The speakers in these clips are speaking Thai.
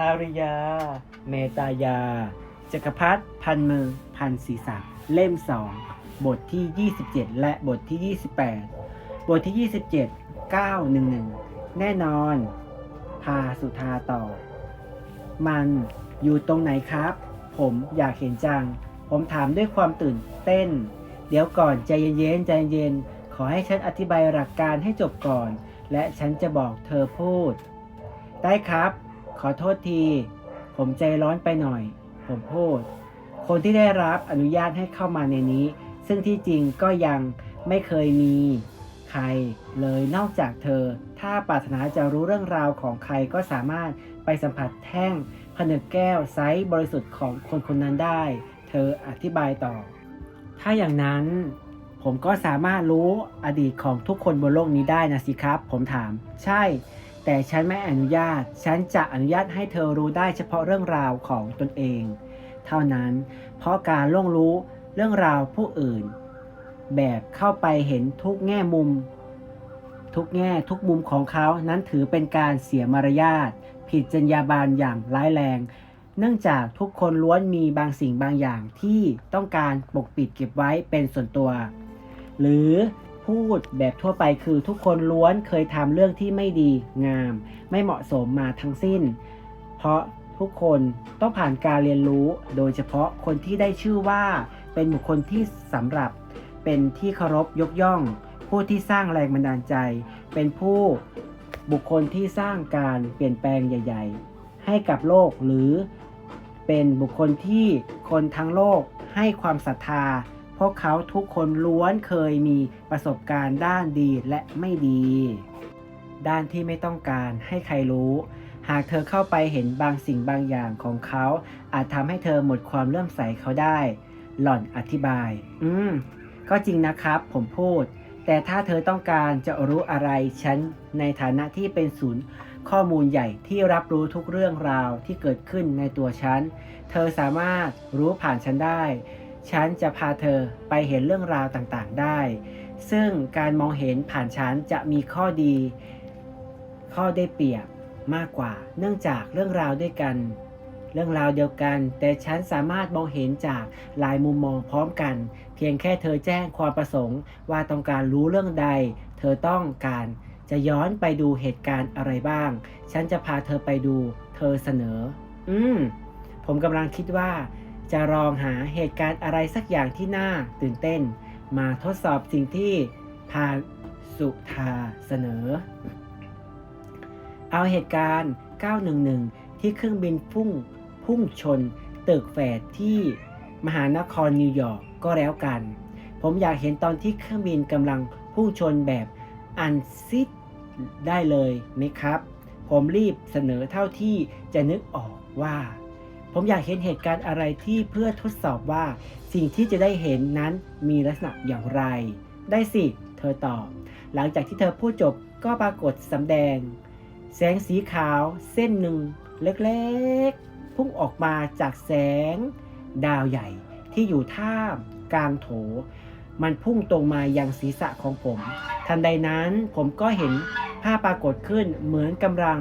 อาริยา เมตายา จักรพรรดิพันมือ พันศีรษะ เล่มสองบทที่ 27 และบทที่ 28 บทที่ 27 911 แน่นอน พาสุธาต่อ มันอยู่ตรงไหนครับ ผมอยากเห็นจัง ผมถามด้วยความตื่นเต้น เดี๋ยวก่อนใจเย็นๆใจเย็นๆขอให้ฉันอธิบายหลักการให้จบก่อน และฉันจะบอกเธอพูด ได้ครับ ขอโทษที ผมใจร้อนไปหน่อย ผมพูด คนที่ได้รับอนุญาตให้เข้ามาในนี้ ซึ่งที่จริงก็ยังไม่เคยมีใครเลยนอกจากเธอ ถ้าปรารถนาจะรู้เรื่องราวของใครก็สามารถไปสัมผัสแท่งผนึกแก้วไซส์บริสุทธิ์ของคนคนนั้นได้ เธออธิบายต่อ ถ้าอย่างนั้นผมก็สามารถรู้อดีตของทุกคนบนโลกนี้ได้นะสิครับ ผมถาม ใช่ แต่ฉันไม่อนุญาต ฉันจะอนุญาตให้เธอรู้ได้เฉพาะเรื่องราวของตนเอง เท่านั้น เพราะการล่วงรู้เรื่องราวผู้อื่น แบบเข้าไปเห็นทุกแง่มุม ทุกแง่ทุกมุมของเขานั้นถือเป็นการเสียมารยาท ผิดจรรยาบรรณอย่างร้ายแรง เนื่องจากทุกคนล้วนมีบางสิ่งบางอย่างที่ต้องการปกปิดเก็บไว้เป็นส่วนตัว หรือ พูดแบบทั่วไปคือทุกคนล้วนเคยทำเรื่องที่ไม่ดีงาม ไม่เหมาะสมมาทั้งสิ้น เพราะทุกคนต้องผ่านการเรียนรู้ โดยเฉพาะคนที่ได้ชื่อว่า เป็นบุคคลที่สำหรับ เป็นที่เคารพยกย่อง ผู้ที่สร้างแรงบันดาลใจ เป็นผู้บุคคลที่สร้างการเปลี่ยนแปลงใหญ่ ๆ ให้กับโลกหรือเป็นบุคคลที่คนทั้งโลกให้ความศรัทธา พวกเขาทุกคนล้วนเคยมีประสบการณ์ด้านดีและไม่ดี ด้านที่ไม่ต้องการให้ใครรู้ หากเธอเข้าไปเห็นบางสิ่งบางอย่างของเขา อาจทำให้เธอหมดความเลื่อมใสเขาได้ หล่อนอธิบาย อืม ก็จริงนะครับ ผมพูด แต่ถ้าเธอต้องการจะรู้อะไร ฉันในฐานะที่เป็นศูนย์ข้อมูลใหญ่ที่รับรู้ทุกเรื่องราวที่เกิดขึ้นในตัวฉัน เธอสามารถรู้ผ่านฉันได้ ฉันจะพาเธอไปเห็นเรื่องราวต่างๆได้ ซึ่งการมองเห็นผ่านฉันจะมีข้อดี ข้อได้เปรียบมากกว่า เนื่องจากเรื่องราวด้วยกัน เรื่องราวเดียวกัน แต่ฉันสามารถมองเห็นจากหลายมุมมองพร้อมกัน เพียงแค่เธอแจ้งความประสงค์ว่าต้องการรู้เรื่องใด เธอต้องการจะย้อนไปดูเหตุการณ์อะไรบ้าง ฉันจะพาเธอไปดู เธอเสนอ อืม ผมกำลังคิดว่า จะลองหาเหตุการณ์อะไรสักอย่างที่น่าตื่นเต้น มาทดสอบสิ่งที่พาสุธาเสนอ เอาเหตุการณ์ 911 ที่เครื่องบินพุ่งพุ่งชน ตึกแฝดที่มหานครนิวยอร์กก็แล้วกัน ผมอยากเห็นตอนที่เครื่องบินกำลังพุ่งชนแบบอันซิดได้เลยไหมครับ ผมรีบเสนอเท่าที่จะนึกออกว่า ผมอยากเห็นเหตุการณ์อะไรที่เพื่อทดสอบว่า สิ่งที่จะได้เห็นนั้นมีลักษณะอย่างไร ได้สิ เธอตอบ หลังจากที่เธอพูดจบก็ปรากฏสำแดง แสงสีขาว เส้นหนึ่งเล็กๆ พุ่งออกมาจากแสง ดาวใหญ่ที่อยู่ท่ามกลางโถ มันพุ่งตรงมายังศีรษะของผม ทันใดนั้นผมก็เห็นภาพปรากฏขึ้นเหมือนกำลัง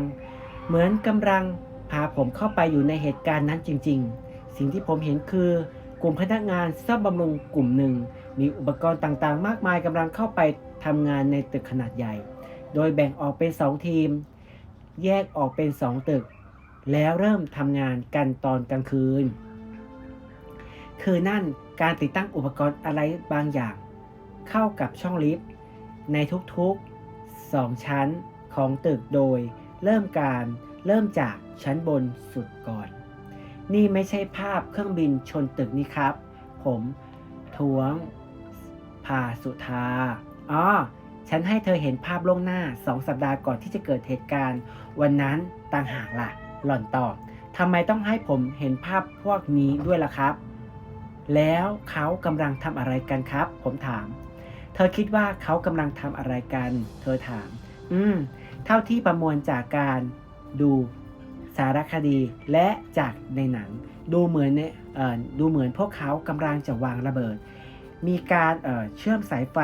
เหมือนกำลัง พาผมเข้าไปอยู่ในเหตุการณ์นั้นจริง ๆ สิ่งที่ผมเห็นคือกลุ่มพนักงานซ่อมบำรุงกลุ่มหนึ่ง มีอุปกรณ์ต่างๆ มากมายกำลังเข้าไปทำงานในตึกขนาดใหญ่ โดยแบ่งออกเป็น 2 ทีม แยกออกเป็น 2 ตึก แล้วเริ่มทำงานกันตอนกลางคืน คือนั่นการติดตั้งอุปกรณ์อะไรบางอย่าง เข้ากับช่องลิฟต์ในทุกๆ 2 ชั้นของตึกโดยเริ่มการ เริ่มจากชั้นบนสุดก่อน นี่ไม่ใช่ภาพเครื่องบินชนตึกนี่ครับ ผมทวงพาสุธาอ๋อฉันให้เธอเห็นภาพล่วงหน้าสองสัปดาห์ก่อนที่จะเกิดเหตุการณ์ วันนั้นต่างหากล่ะ หล่อนตอบทำไมต้องให้ผมเห็นภาพพวกนี้ด้วยล่ะครับ แล้วเขากำลังทำอะไรกันครับ ผมถาม เธอคิดว่าเขากำลังทำอะไรกัน เธอถาม อืม เท่าที่ประมวลจากการ ดูสารคดีและจากในหนัง ดูเหมือนเนี่ยดูเหมือนพวกเขากำลังจะวางระเบิด มีการเเชื่อมสายไฟ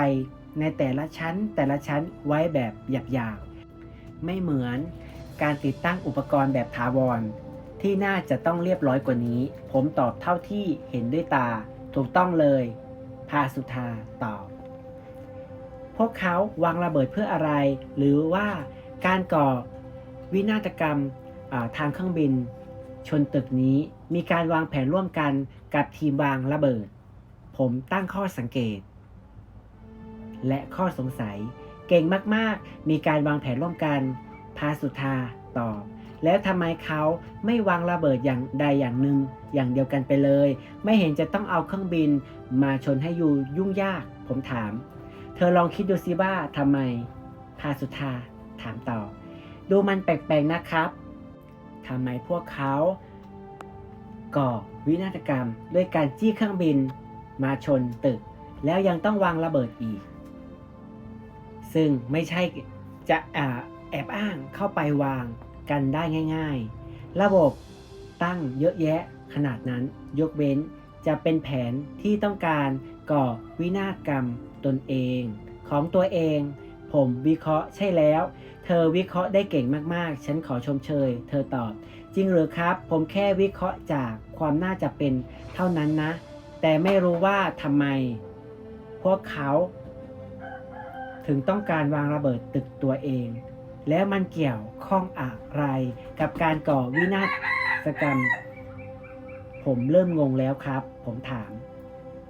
ในแต่ละชั้นแต่ละชั้นไว้แบบหยาบๆ ไม่เหมือนการติดตั้งอุปกรณ์แบบถาวร ที่น่าจะต้องเรียบร้อยกว่านี้ ผมตอบเท่าที่เห็นด้วยตาถูกต้องเลยพาสุธาตอบ พวกเขาวางระเบิดเพื่ออะไร หรือว่าการก่อ วินาศกรรมทางเครื่องบิน ชนตึกนี้มีการวางแผนร่วมกันกับทีมวางระเบิด ผมตั้งข้อสังเกต และข้อสงสัย เก่งมากๆ มีการวางแผนร่วมกัน พาสุธาตอบ แล้วทำไมเขาไม่วางระเบิดอย่างใดอย่างหนึ่งอย่างเดียวกันไปเลย ไม่เห็นจะต้องเอาเครื่องบินมาชนให้อยู่ยุ่งยาก ผมถาม เธอลองคิดดูสิว่าทำไม พาสุธาถามต่อ ดูมันแปลกๆนะครับทำไมพวกเขาก่อวินาศกรรมด้วยการจี้เครื่องบินมาชนตึก แล้วยังต้องวางระเบิดอีก ซึ่งไม่ใช่จะอแอบอ้างเข้าไปวางกันได้ง่าย ๆ ระบบตั้งเยอะแยะขนาดนั้นยกเว้นจะเป็นแผนที่ต้องการก่อวินาศกรรมตนเอง ของตัวเอง ผมวิเคราะห์ใช่แล้ว เธอวิเคราะห์ได้เก่งมากๆ ฉันขอชมเชย เธอตอบ จริงหรือครับ ผมแค่วิเคราะห์จากความน่าจะเป็นเท่านั้นนะ แต่ไม่รู้ว่าทำไม พวกเขา ถึงต้องการวางระเบิดตึกตัวเอง แล้วมันเกี่ยวข้องอะไร กับการก่อวินาศกรรม ผมเริ่มงงแล้วครับ ผมถาม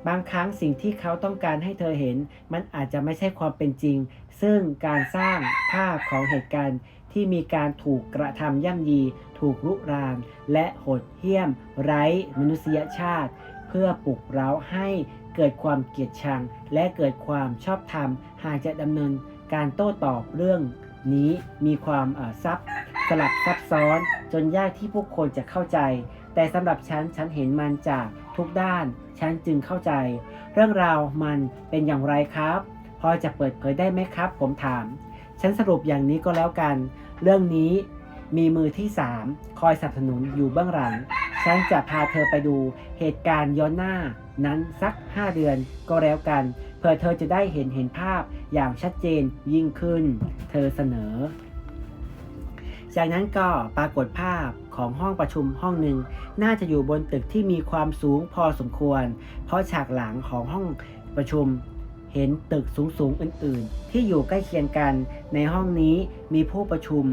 บางครั้งสิ่งที่เขาต้องการให้เธอเห็น มันอาจจะไม่ใช่ความเป็นจริง ซึ่งการสร้างภาพของเหตุการณ์ที่มีการถูกกระทำย่ำยี ถูกรุกราน และโหดเหี้ยม ไร้มนุษยชาติ เพื่อปลุกเร้าให้เกิดความเกลียดชัง และเกิดความชอบธรรม หากจะดำเนินการโต้ตอบเรื่องนี้มีความซับสลับซับซ้อน จนยากที่ผู้คนจะเข้าใจ แต่สำหรับฉันฉันเห็นมันจากทุกด้าน ฉันจึงเข้าใจ เรื่องราวมันเป็นอย่างไรครับ พอจะเปิดเผยได้ไหมครับ ผมถาม ฉันสรุปอย่างนี้ก็แล้วกัน เรื่องนี้มีมือที่ 3 คอยสนับสนุนอยู่เบื้องหลัง ฉันจะพาเธอไปดูเหตุการณ์ย้อนหน้านั้นสัก 5 เดือนก็แล้วกัน เพื่อเธอจะได้เห็นเห็นภาพอย่างชัดเจนยิ่งขึ้น เธอเสนอ จากนั้นก็ปรากฏภาพของห้องประชุมห้องหนึ่ง น่าจะอยู่บนตึกที่มีความสูงพอสมควร เพราะฉากหลังของห้องประชุม เห็นตึกสูงๆอื่นๆ ที่อยู่ใกล้เคียงกัน ในห้องนี้มีผู้ประชุม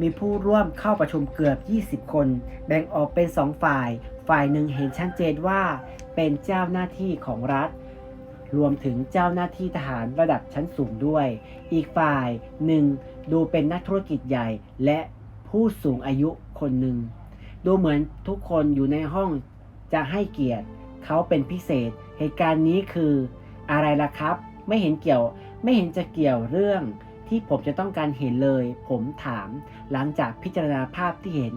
มีผู้ร่วมเข้าประชุมเกือบ 20 คน แบ่งออกเป็น 2 ฝ่าย ฝ่ายหนึ่งเห็นชัดเจนว่าเป็นเจ้าหน้าที่ของรัฐ รวมถึงเจ้าหน้าที่ทหารระดับชั้นสูงด้วย อีกฝ่ายหนึ่งดูเป็นนักธุรกิจใหญ่และผู้สูงอายุคนหนึ่งดูเหมือนทุกคนอยู่ในห้องจะให้เกียรติเขาเป็นพิเศษ เหตุการณ์นี้คือ อะไรล่ะครับ ไม่เห็นเกี่ยว ไม่เห็นจะเกี่ยวเรื่องที่ผมจะต้องการเห็นเลย ผมถาม หลังจากพิจารณาภาพที่เห็น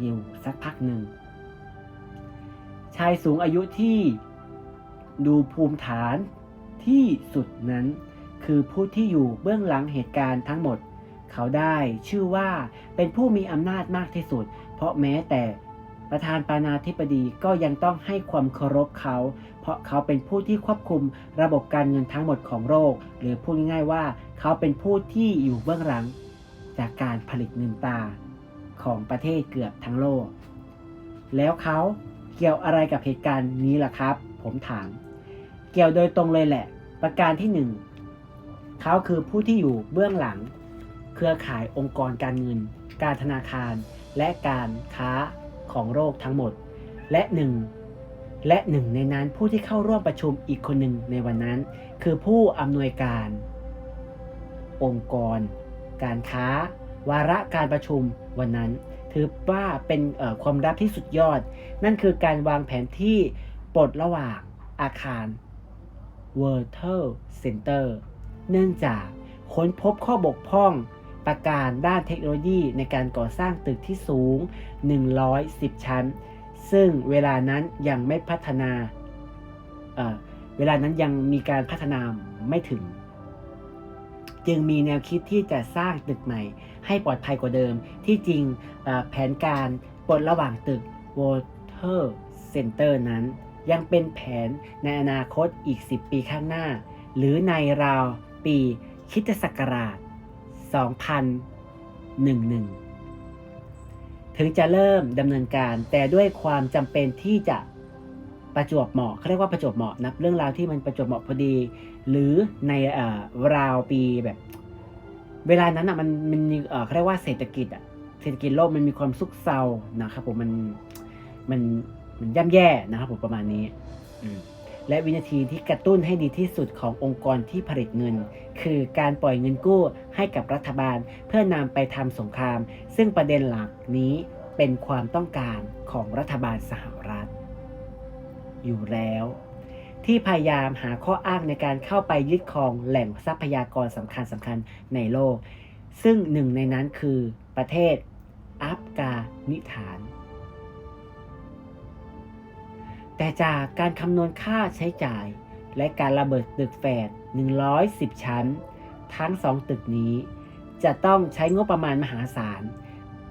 อยู่สักพักหนึ่ง ชายสูงอายุที่ดูภูมิฐานที่สุดนั้น คือผู้ที่อยู่เบื้องหลังเหตุการณ์ทั้งหมด เขาได้ชื่อว่าเป็นผู้มีอำนาจมากที่สุด เพราะแม้แต่ ประธานปานาธิบดีก็ยังต้องให้ความเคารพเขา เพราะเขาเป็นผู้ที่ควบคุมระบบการเงินทั้งหมดของโลกหรือพูดง่ายๆว่า เขาเป็นผู้ที่อยู่เบื้องหลัง จากการผลิตเงินตราของประเทศเกือบทั้งโลก แล้วเขาเกี่ยวอะไรกับเหตุการณ์นี้ล่ะครับ ผมถาม เกี่ยวโดยตรงเลยแหละ ประการที่หนึ่งเขาคือผู้ที่อยู่เบื้องหลัง เครือข่ายองค์กรการเงิน การธนาคาร และการค้า ของโลกทั้งหมด และหนึ่งและหนึ่งในนั้นผู้ที่เข้าร่วมประชุมอีกคนหนึ่งในวันนั้น คือผู้อำนวยการ องค์กร การค้า วาระการประชุมวันนั้น ถือว่าเป็นความลับที่สุดยอด นั่นคือการวางแผนที่ปลดระหว่างอาคาร World Center เนื่องจากค้นพบข้อบกพร่อง ประการด้านเทคโนโลยีในการก่อสร้างตึกที่สูง 110 ชั้น ซึ่งเวลานั้นยังไม่พัฒนาเเวลานั้นยังมีการพัฒนาไม่ถึง จึงมีแนวคิดที่จะสร้างตึกใหม่ ให้ปลอดภัยกว่าเดิม ที่จริงแผนการปลดระหว่างตึก Water Center นั้น ยังเป็นแผนในอนาคตอีก 10 ปีข้างหน้า หรือในราวปีคิตศักราช 2011 ถึงจะเริ่มดำเนินการแต่ด้วยความจำเป็นที่จะประจวบเหมาะเขาเรียกว่าประจวบเหมาะนะเรื่องราวที่มันประจวบเหมาะพอดี หรือในเอ่อราวปีแบบ เวลานั้นอะมันมันเอ่อเขาเรียกว่าเศรษฐกิจอะเศรษฐกิจโลกมันมีความซุกเซานะครับผมมันมันมันย่ำแย่นะครับผมประมาณนี้ อืม และวินาทีที่กระตุ้นให้ดีที่สุดขององค์กรที่ผลิตเงิน คือการปล่อยเงินกู้ให้กับรัฐบาล เพื่อนำไปทำสงคราม ซึ่งประเด็นหลักนี้เป็นความต้องการของรัฐบาลสหรัฐ อยู่แล้ว ที่พยายามหาข้ออ้างในการเข้าไปยึดครองแหล่งทรัพยากรสำคัญสำคัญในโลก ซึ่งหนึ่งในนั้นคือประเทศอัฟกานิสถาน แต่จากการคำนวณค่าใช้จ่าย และการระเบิดตึกแฝด 110 ชั้น ทั้งสองตึกนี้ จะต้องใช้งบประมาณมหาศาล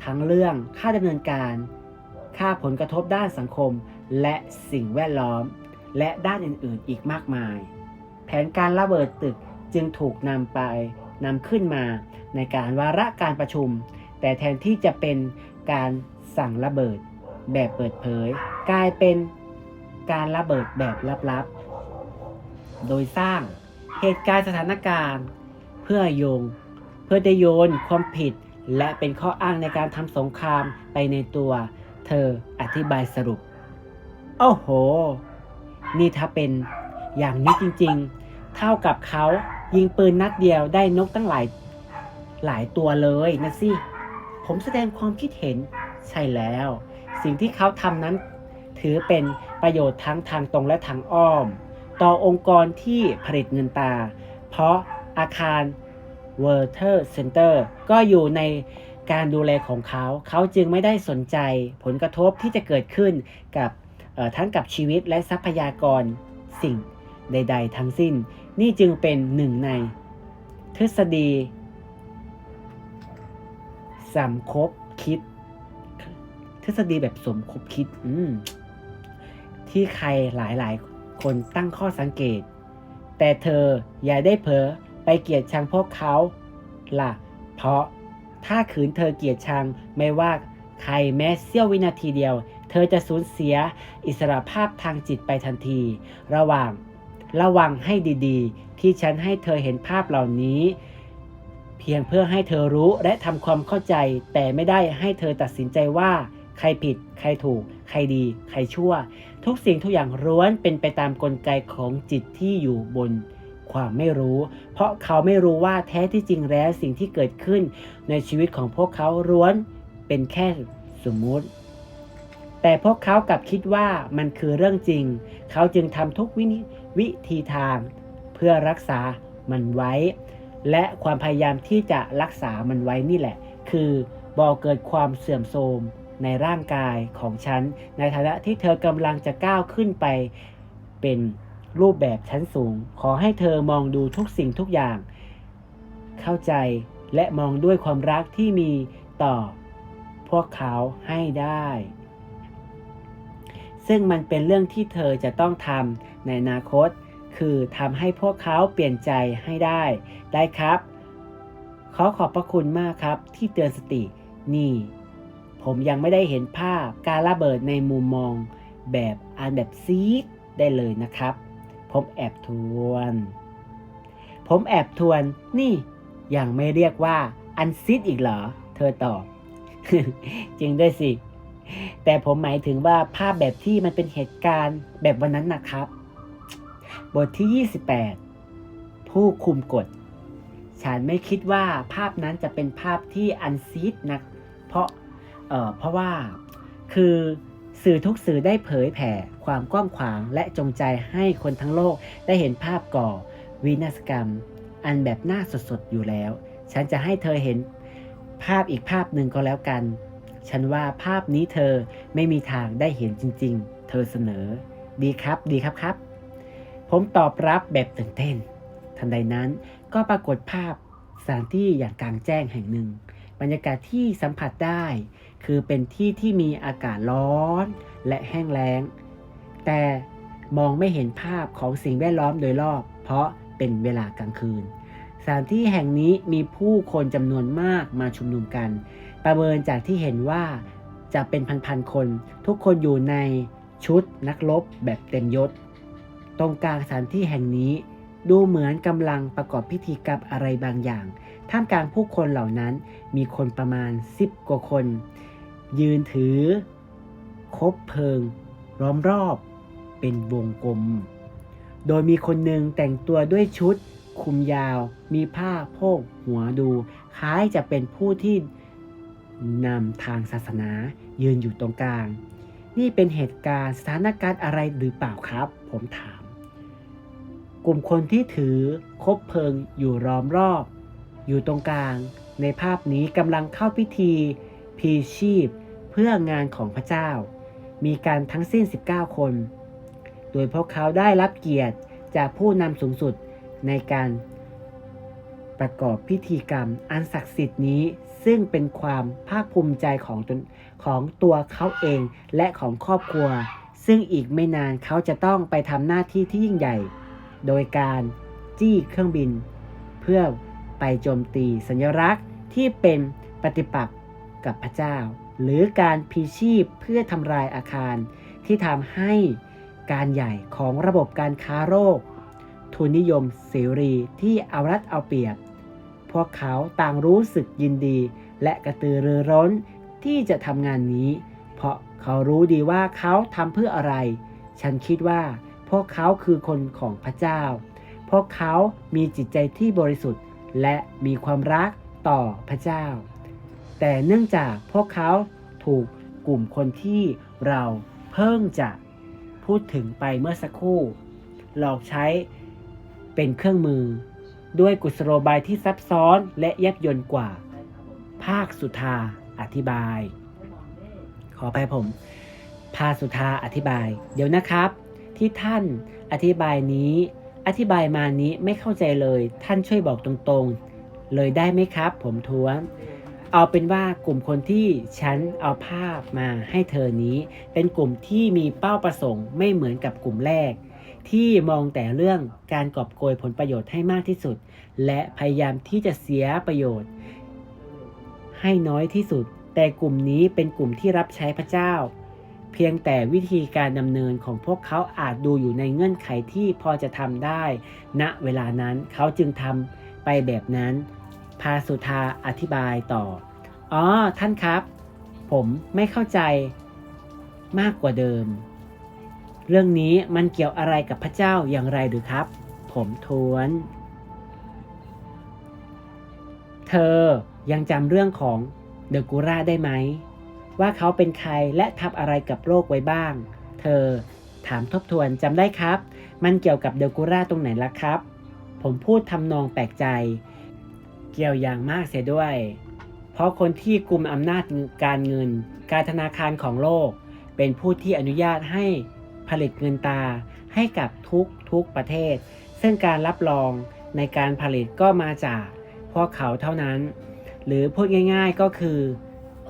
ทั้งเรื่องค่าดำเนินการ ค่าผลกระทบด้านสังคม และสิ่งแวดล้อม และด้านอื่นๆ อีกมากมาย แผนการระเบิดตึกจึงถูกนำไปนำขึ้นมาในการวาระการประชุม แต่แทนที่จะเป็นการสั่งระเบิดแบบเปิดเผย กลายเป็น การระเบิดแบบลับๆ โดยสร้างเหตุการณ์สถานการณ์ เพื่อโยง เพื่อจะโยนความผิด และเป็นข้ออ้างในการทำสงครามไปในตัว เธออธิบายสรุป โอ้โห นี่ถ้าเป็นอย่างนี้จริงๆ เท่ากับเขายิงปืนนัดเดียวได้นกตั้งหลายหลายตัวเลยนะสิ ผมแสดงความคิดเห็นใช่แล้ว สิ่งที่เขาทำนั้นถือเป็น ประโยชน์ทั้งทางตรงและทางอ้อม ต่อองค์กรที่ผลิตเงินตา เพราะอาคาร w o r t e r Center ก็อยู่ในการดูแลของเขา เขาจึงไม่ได้สนใจผลกระทบที่จะเกิดขึ้นกับทั้งกับชีวิตและทรัพยากรสิ่งใด ๆ ทั้งสิ้น นี่จึงเป็นหนึ่งใน ทฤษฎีสมคบคิด ทฤษฎีแบบสมคบคิด อืม ที่ใครหลายๆ คนตั้งข้อสังเกต แต่เธออย่าได้เผลอไปเกลียดชังพวกเขาล่ะ เพราะถ้าขืนเธอเกลียดชังไม่ว่าใครแม้เสี้ยววินาทีเดียว เธอจะสูญเสียอิสรภาพทางจิตไปทันที ระหว่างระวังให้ดีๆ ที่ฉันให้เธอเห็นภาพเหล่านี้ เพียงเพื่อให้เธอรู้และทำความเข้าใจ แต่ไม่ได้ให้เธอตัดสินใจว่า ใครผิด ใครถูก ใครดี ใครชั่ว ทุกสิ่งทุกอย่างล้วนเป็นไปตามกลไกของจิตที่อยู่บนความไม่รู้ เพราะเขาไม่รู้ว่าแท้ที่จริงแล้วสิ่งที่เกิดขึ้นในชีวิตของพวกเขาล้วนเป็นแค่สมมุติ แต่พวกเขากลับคิดว่ามันคือเรื่องจริง เขาจึงทำทุกวิวิธีทาง เพื่อรักษามันไว้ และความพยายามที่จะรักษามันไว้นี่แหละ คือบ่อเกิดความเสื่อมโทรม ในร่างกายของฉัน ในฐานะที่เธอกำลังจะก้าวขึ้นไป เป็นรูปแบบชั้นสูง ขอให้เธอมองดูทุกสิ่งทุกอย่าง เข้าใจและมองด้วยความรักที่มีต่อ พวกเขาให้ได้ ซึ่งมันเป็นเรื่องที่เธอจะต้องทำในอนาคต คือทำให้พวกเขาเปลี่ยนใจให้ได้ ได้ครับ ขอขอบพระคุณมากครับที่เตือนสตินี่ ผมยังไม่ได้เห็นภาพการระเบิดในมุมมองแบบอันแบบซีดได้เลยนะครับ ผมแอบทวน ผมแอบทวนนี่ยังไม่เรียกว่าอันซีดอีกเหรอ เธอตอบ จริงด้วยสิ แต่ผมหมายถึงว่าภาพแบบที่มันเป็นเหตุการณ์แบบวันนั้นนะครับ บทที่ 28 ผู้คุมกฎ ฉันไม่คิดว่าภาพนั้นจะเป็นภาพที่อันซีดนะเพราะ ออเพราะว่าคือสื่อทุกสื่อได้เผยแผ่ความกว้างขวางและจงใจให้คนทั้งโลกได้เห็นภาพก่อวินาศกรรม อันแบบน่าสดๆอยู่แล้ว ฉันจะให้เธอเห็นภาพอีกภาพหนึ่งก็แล้วกัน ฉันว่าภาพนี้เธอไม่มีทางได้เห็นจริง ๆ เธอเสนอ ดีครับ ดีครับครับ ผมตอบรับแบบตื่นเต้น ทันใดนั้นก็ปรากฏภาพสถานที่อย่างกลางแจ้งแห่งหนึ่ง บรรยากาศที่สัมผัสได้ คือเป็นที่ที่มีอากาศร้อนและแห้งแล้ง แต่มองไม่เห็นภาพของสิ่งแวดล้อมโดยรอบ เพราะเป็นเวลากลางคืน สถานที่แห่งนี้มีผู้คนจำนวนมากมาชุมนุมกัน ประเมินจากที่เห็นว่าจะเป็นพันๆคน ทุกคนอยู่ในชุดนักรบแบบเต็มยศ ตรงกลางสถานที่แห่งนี้ดูเหมือนกำลังประกอบพิธีกรรมอะไรบางอย่าง ท่ามกลางผู้คนเหล่านั้นมีคนประมาณ 10 กว่าคน ยืนถือ คบเพลิง ล้อมรอบเป็นวงกลม โดยมีคนหนึ่งแต่งตัวด้วยชุดคุมยาว มีผ้าโพกหัวดู คล้ายจะเป็นผู้ที่นำทางศาสนายืนอยู่ตรงกลาง นี่เป็นเหตุการณ์สถานการณ์อะไรหรือเปล่าครับ ผมถาม กลุ่มคนที่ถือคบเพลิงอยู่ล้อมรอบ อยู่ตรงกลาง ในภาพนี้กำลังเข้าพิธีพีชีพ เพื่องานของพระเจ้า มีการทั้งสิ้น 19 คน โดยพวกเขาได้รับเกียรติจากผู้นำสูงสุดในการประกอบพิธีกรรมอันศักดิ์สิทธิ์นี้ซึ่งเป็นความภาคภูมิใจของตนของตัวเขาเองและของครอบครัว ซึ่งอีกไม่นานเขาจะต้องไปทำหน้าที่ที่ยิ่งใหญ่ โดยการจี้เครื่องบิน เพื่อไปโจมตีสัญลักษณ์ที่เป็นปฏิปักษ์กับพระเจ้า หรือการพีชีพเพื่อทำลายอาคาร ที่ทำให้การใหญ่ของระบบการค้าโรค ทุนนิยมเสรีที่เอารัดเอาเปรียบ พวกเขาต่างรู้สึกยินดี และกระตือรือร้นที่จะทำงานนี้ เพราะเขารู้ดีว่าเขาทำเพื่ออะไร ฉันคิดว่าพวกเขาคือคนของพระเจ้า พวกเขามีจิตใจที่บริสุทธิ์ และมีความรักต่อพระเจ้า แต่เนื่องจากพวกเขาถูกกลุ่มคนที่เราเพิ่งจะพูดถึงไปเมื่อสักครู่ หลอกใช้เป็นเครื่องมือ ด้วยกุศโลบายที่ซับซ้อนและแยบยลกว่า ภาคสุธาอธิบาย ขอไปผม ภาคสุธาอธิบาย เดี๋ยวนะครับ ที่ท่านอธิบายนี้ อธิบายมานี้ไม่เข้าใจเลย ท่านช่วยบอกตรงๆ เลยได้ไหมครับ ผมทวน เอาเป็นว่ากลุ่มคนที่ฉันเอาภาพมาให้เธอนี้ เป็นกลุ่มที่มีเป้าประสงค์ไม่เหมือนกับกลุ่มแรก ที่มองแต่เรื่องการกอบโกยผลประโยชน์ให้มากที่สุด และพยายามที่จะเสียประโยชน์ ให้น้อยที่สุด แต่กลุ่มนี้เป็นกลุ่มที่รับใช้พระเจ้า เพียงแต่วิธีการดำเนินของพวกเขาอาจดูอยู่ในเงื่อนไขที่พอจะทำได้ณเวลานั้นเขาจึงทำไปแบบนั้น พาสุธาอธิบายต่อ อ๋อ ท่านครับ ผมไม่เข้าใจมากกว่าเดิม เรื่องนี้มันเกี่ยวอะไรกับพระเจ้าอย่างไรหรือครับ ผมทวน เธอยังจำเรื่องของเดอะกูราได้ไหม ว่าเขาเป็นใครและทำอะไรกับโลกไว้บ้าง เธอถามทบทวนจำได้ครับ มันเกี่ยวกับเดอะกูราตรงไหนล่ะครับ ผมพูดทำนองแปลกใจ เกี่ยวอย่างมากเสียด้วย เพราะคนที่กุมอำนาจการเงิน การธนาคารของโลก เป็นผู้ที่อนุญาตให้ผลิตเงินตาให้กับทุกทุกประเทศ ซึ่งการรับรองในการผลิตก็มาจากพวกเขาเท่านั้น หรือพูดง่ายๆก็คือ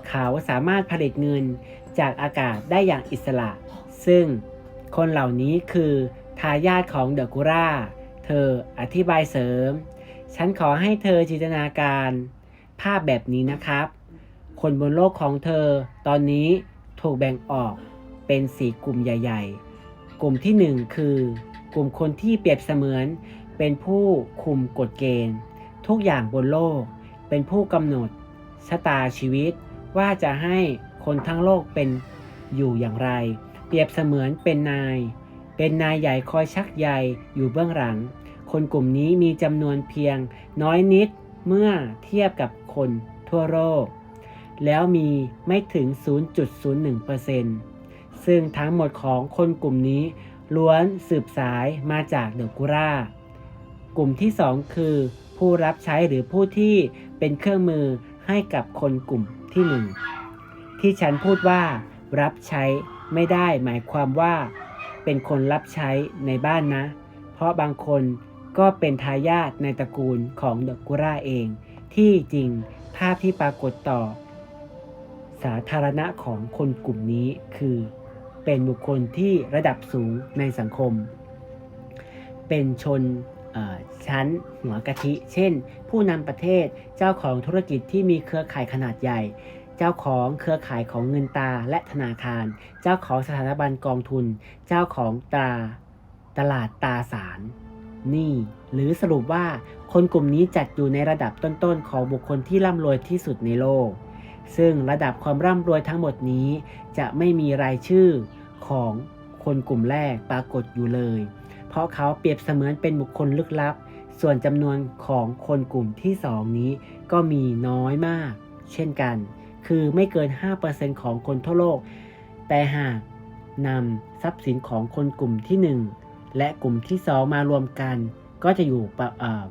เขาสามารถผลิตเงินจากอากาศได้อย่างอิสระ ซึ่งคนเหล่านี้คือทายาทของเดอะกุราเธออธิบายเสริม ฉันขอให้เธอจินตนาการ ภาพแบบนี้นะครับ คนบนโลกของเธอ ตอนนี้ถูกแบ่งออกเป็นสี่กลุ่มใหญ่ ๆ กลุ่มที่หนึ่งคือ กลุ่มคนที่เปรียบเสมือน เป็นผู้คุมกฎเกณฑ์ ทุกอย่างบนโลก เป็นผู้กำหนดชะตาชีวิต ว่าจะให้คนทั้งโลกเป็นอยู่อย่างไร เปรียบเสมือนเป็นนาย เป็นนายใหญ่คอยชักใยอยู่เบื้องหลัง คนกลุ่มนี้มีจำนวนเพียงน้อยนิดเมื่อเทียบกับคนทั่วโลก แล้วมีไม่ถึง 0.01%ซึ่งทั้งหมดของคนกลุ่มนี้ล้วนสืบสายมาจากเดอะกุรากลุ่มที่ 2 คือ ผู้รับใช้หรือผู้ที่เป็นเครื่องมือให้กับคนกลุ่มที่1ที่ฉันพูดว่า รับใช้ไม่ได้หมายความว่า เป็นคนรับใช้ในบ้านนะ เพราะบางคน ก็เป็นทายาทในตระกูลของเดอะกุราเอง ที่จริงภาพที่ปรากฏต่อ สาธารณะของคนกลุ่มนี้คือ เป็นบุคคลที่ระดับสูงในสังคม เป็นชนชั้นหัวกะทิ เช่น ผู้นำประเทศเจ้าของธุรกิจที่มีเครือข่ายขนาดใหญ่ เจ้าของเครือข่ายของเงินตาและธนาคาร เจ้าของสถาบันกองทุน เจ้าของตราตลาดตาสาร หนี่หรือสรุปว่าคนกลุ่มนี้จัดอยู่ในระดับต้นๆของบุคคลที่ร่ำรวยที่สุดในโลก ซึ่งระดับความร่ำรวยทั้งหมดนี้ จะไม่มีรายชื่อของคนกลุ่มแรกปรากฏอยู่เลย เพราะเขาเปรียบเสมือนเป็นบุคคลลึกลับ ส่วนจำนวนของคนกลุ่มที่สองนี้ก็มีน้อยมาก เช่นกัน คือไม่เกิน 5%ของคนทั่วโลก แต่หากนำทรัพย์สินของคนกลุ่มที่ 1 และกลุ่มที่ 2 มารวมกัน ก็จะอยู่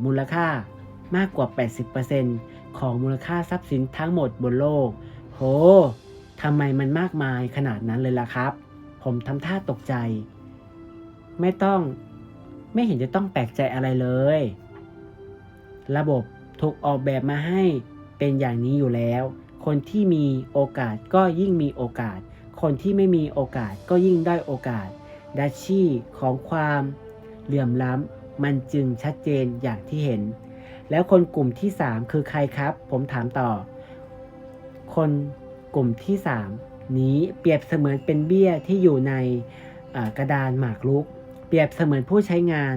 มูลค่ามากกว่า 80%ของมูลค่าทรัพย์สินทั้งหมดบนโลก โหทำไมมันมากมายขนาดนั้นเลยล่ะครับ ผมทำท่าตกใจ ไม่ต้องไม่เห็นจะต้องแปลกใจอะไรเลย ระบบถูกออกแบบมาให้เป็นอย่างนี้อยู่แล้ว คนที่มีโอกาสก็ยิ่งมีโอกาส คนที่ไม่มีโอกาสก็ยิ่งได้โอกาส ดัชชี่ของความเหลื่อมล้ำมันจึงชัดเจนอย่างที่เห็น แล้วคนกลุ่มที่ 3 คือใครครับ ผมถามต่อ คนกลุ่มที่ 3 นี้เปรียบเสมือนเป็นเบี้ยที่อยู่ในกระดานหมากรุก เปรียบเสมือนผู้ใช้งาน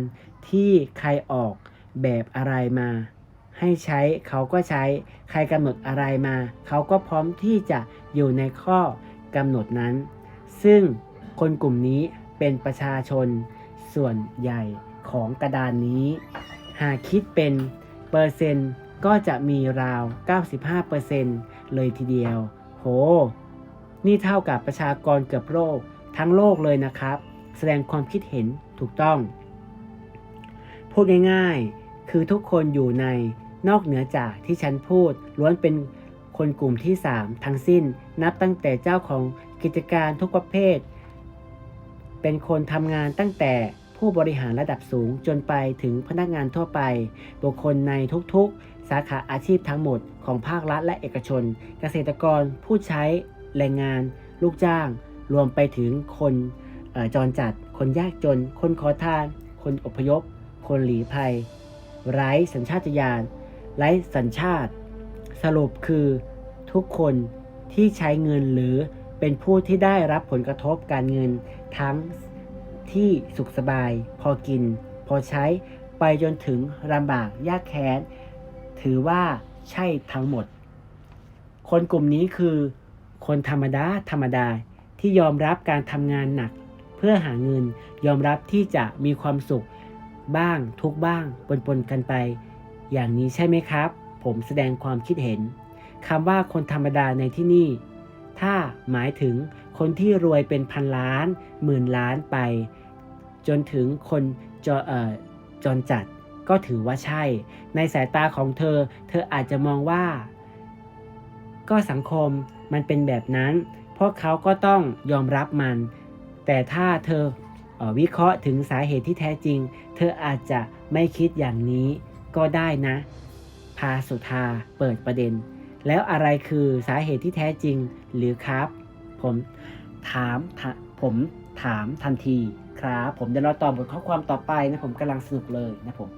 ที่ใครออกแบบอะไรมา ให้ใช้เขาก็ใช้ใครกำหนดอะไรมา เขาก็พร้อมที่จะอยู่ในข้อกำหนดนั้น ซึ่งคนกลุ่มนี้ เป็นประชาชนส่วนใหญ่ของกระดานนี้ หากคิดเป็นเปอร์เซ็นต์ก็จะมีราว 95%เลยทีเดียว โห นี่เท่ากับประชากรเกือบโลกทั้งโลกเลยนะครับ แสดงความคิดเห็นถูกต้อง พูดง่ายๆ คือทุกคนอยู่ในนอกเหนือจากที่ฉันพูดล้วนเป็นคนกลุ่มที่ 3 ทั้งสิ้น นับตั้งแต่เจ้าของกิจการทุกประเภท เป็นคนทำงานตั้งแต่ผู้บริหารระดับสูงจนไปถึงพนักงานทั่วไป บุคคลในทุกๆ สาขาอาชีพทั้งหมดของภาครัฐและเอกชน เกษตรกรผู้ใช้แรงงาน ลูกจ้าง รวมไปถึงคนจรจัด คนยากจน คนขอทาน คนอพยพ คนหลีภัย ไร้สัญชาตญาณไร้สัญชาติ สรุปคือทุกคนที่ใช้เงินหรือ เป็นผู้ที่ได้รับผลกระทบการเงินทั้งที่สุขสบาย พอกิน พอใช้ไปจนถึงลำบากยากแค้น ถือว่าใช่ทั้งหมด คนกลุ่มนี้คือ คนธรรมดาธรรมดาที่ยอมรับการทำงานหนัก เพื่อหาเงินยอมรับที่จะมีความสุขบ้างทุกบ้างปนๆกันไป อย่างนี้ใช่ไหมครับ ผมแสดงความคิดเห็นคำว่าคนธรรมดาในที่นี่ ถ้าหมายถึงคนที่รวยเป็นพันล้าน หมื่นล้านไป จนถึงคนจอเอ่อจรจัดก็ถือว่าใช่ ในสายตาของเธอ เธออาจจะมองว่า ก็สังคมมันเป็นแบบนั้น พวกเขาก็ต้องยอมรับมัน แต่ถ้าเธออวิเคราะห์ถึงสาเหตุที่แท้จริง เธออาจจะไม่คิดอย่างนี้ก็ได้นะ พาสุธาเปิดประเด็น แล้วอะไรคือสาเหตุที่แท้จริงหรือครับ ผมถามถผมถามทันทีครับ ผมจะรอตอบบทข้อความต่อไปนะผมกำลังสนุกเลยนะผม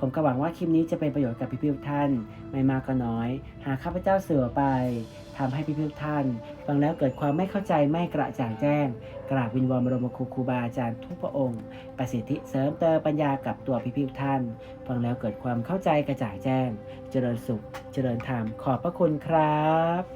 ผมก็หวังว่าคลิปนี้จะเป็นประโยชน์กับพี่ๆทุกท่าน ไม่มากก็น้อย หากข้าพเจ้าเสือไปทำให้พี่ๆทุกท่าน ฟังแล้วเกิดความไม่เข้าใจไม่กระจ่างแจ้ง กราบวินวอนบรมครูครูบาอาจารย์ทุกพระองค์ประสิทธิเสริมเติมปัญญากับตัวพิพิธท่านฟังแล้วเกิดความเข้าใจกระจ่างแจ้ง เจริญสุข เจริญธรรมขอบพระคุณครับ